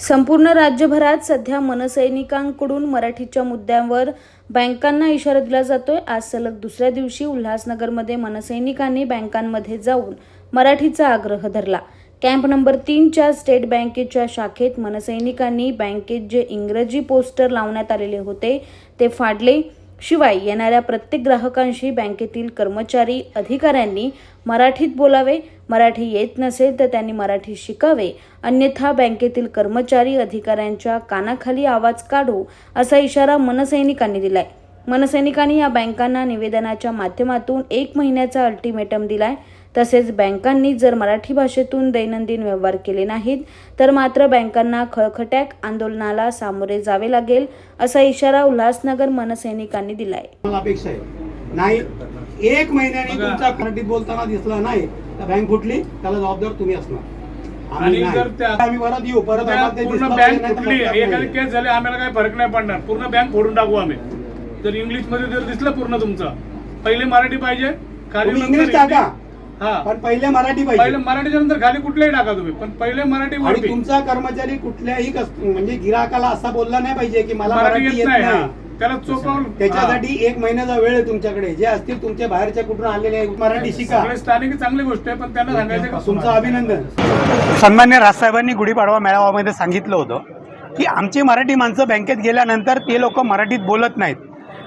संपूर्ण राज्यभरात सध्या मनसैनिकांकडून मराठीच्या मुद्द्यांवर बँकांना इशारा दिला जातोय. आज सलग दुसऱ्या दिवशी उल्हासनगरमध्ये मनसैनिकांनी बँकांमध्ये जाऊन मराठीचा आग्रह धरला. कॅम्प नंबर तीनच्या स्टेट बँकेच्या शाखेत मनसैनिकांनी बँकेत जे इंग्रजी पोस्टर लावण्यात आलेले होते ते फाडले. शिवाय येणाऱ्या प्रत्येक ग्राहकांशी बँकेतील कर्मचारी अधिकाऱ्यांनी मराठीत बोलावे. मराठी येत नसेल तर त्यांनी मराठी शिकावे. अन्यथा बँकेतील कर्मचारी अधिकाऱ्यांच्या कानाखाली आवाज काढू असा इशारा मनसैनिकांनी दिलाय. मनसैनिकांनी या बँकांना निवेदनाच्या माध्यमातून एक महिन्याचा अल्टिमेटम दिलाय. तसेच बँकांनी जर मराठी भाषेतून दैनंदिन व्यवहार केले नाहीत तर मात्र बँकांना खळखट्याक आंदोलनाला सामोरे जावे लागेल असा इशारा उल्हासनगर मनसैनिकांनी दिलाय. मला अपेक्षा आहे. नाही एक महिन्याने तुमचा मराठीत बोलताना दिसला नाही तर बँक फुटली त्याला जबाबदार तुम्ही असणार. आम्ही आणि. जर त्या- आम्ही परत येऊ परत पूर्ण बँक फुटली एखादी नाही. केस झाली आम्हाला काही फरक नाही पडणार. पूर्ण बँक फोडून टाकू आम्ही. जर इंग्लिशमध्ये जर दिसलं पूर्ण तुमचं. पहिले मराठी पाहिजे खाली इंग्लिश. टाका. हा. पण पहिले मराठी पहिले पाहिजे मराठीच्या नंतर खाली कुठलेही टाका तुम्ही पण पहिले मराठी आणि वरती. तुमचा कर्मचारी कुठल्याही कस- म्हणजे गिराकाला असा बोलला नाही पाहिजे की मला मराठी येत नाही हा. नाही त्याला चोकावून त्याच्यासाठी एक महिन्याचा वेळ आहे तुमच्याकडे. जे असतील तुमच्या बाहेरच्या कुठून आलेले मराठी. शिका. सगळे स्थानिक चांगली गोष्ट आहे पण त्यांना सांगायचं का तुमचं अभिनंदन. सन्मान्य राजसाहेबांनी गुढीपाडवा मेळाव्यामध्ये सांगितलं होतं की आमची मराठी माणसं बँकेत गेल्यानंतर ते लोक मराठीत बोलत नाहीत.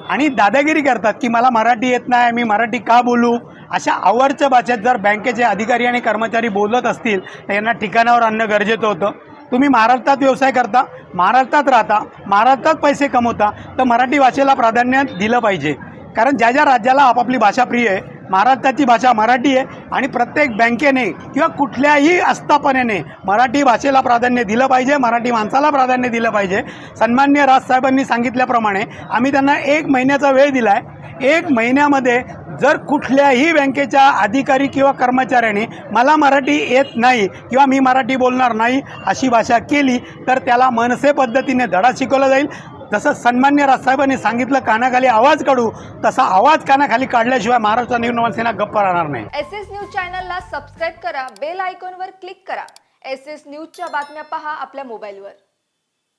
आणि दादागिरी करतात की मला मराठी येत नाही मी मराठी का बोलू? अशा आवडच्या भाषेत जर बँकेचे अधिकारी आणि कर्मचारी बोलत असतील तर यांना ठिकाणावर आणणं गरजेचं होतं. तुम्ही महाराष्ट्रात व्यवसाय करता महाराष्ट्रात राहता महाराष्ट्रात पैसे कमवता तर मराठी भाषेला प्राधान्य दिलं पाहिजे. कारण ज्या ज्या राज्याला आपापली भाषा प्रिय आहे महाराष्ट्राची भाषा मराठी आहे आणि प्रत्येक बँकेने किंवा कुठल्याही आस्थापनेने मराठी भाषेला प्राधान्य दिलं पाहिजे मराठी माणसाला प्राधान्य दिलं पाहिजे. सन्मान्य राजसाहेबांनी सांगितल्याप्रमाणे आम्ही त्यांना एक महिन्याचा वेळ दिला आहे एक महिन्यामध्ये जर कुठल्याही बँकेच्या अधिकारी किंवा कर्मचाऱ्याने मला मराठी येत नाही किंवा मी मराठी बोलणार नाही अशी भाषा केली तर त्याला मनसे पद्धतीने धडा शिकवला जाईल. जसं सन्मान्य राजसाहेबांनी सांगितलं कानाखाली आवाज काढू तसा आवाज कानाखाली काढल्याशिवाय महाराष्ट्र निर्माण सेना गप्प राहणार नाही. एस एस न्यूज चॅनलला सबस्क्राईब करा बेल आयकॉनवर क्लिक करा. एस एस न्यूजच्या बातम्या पहा आपल्या मोबाईलवर.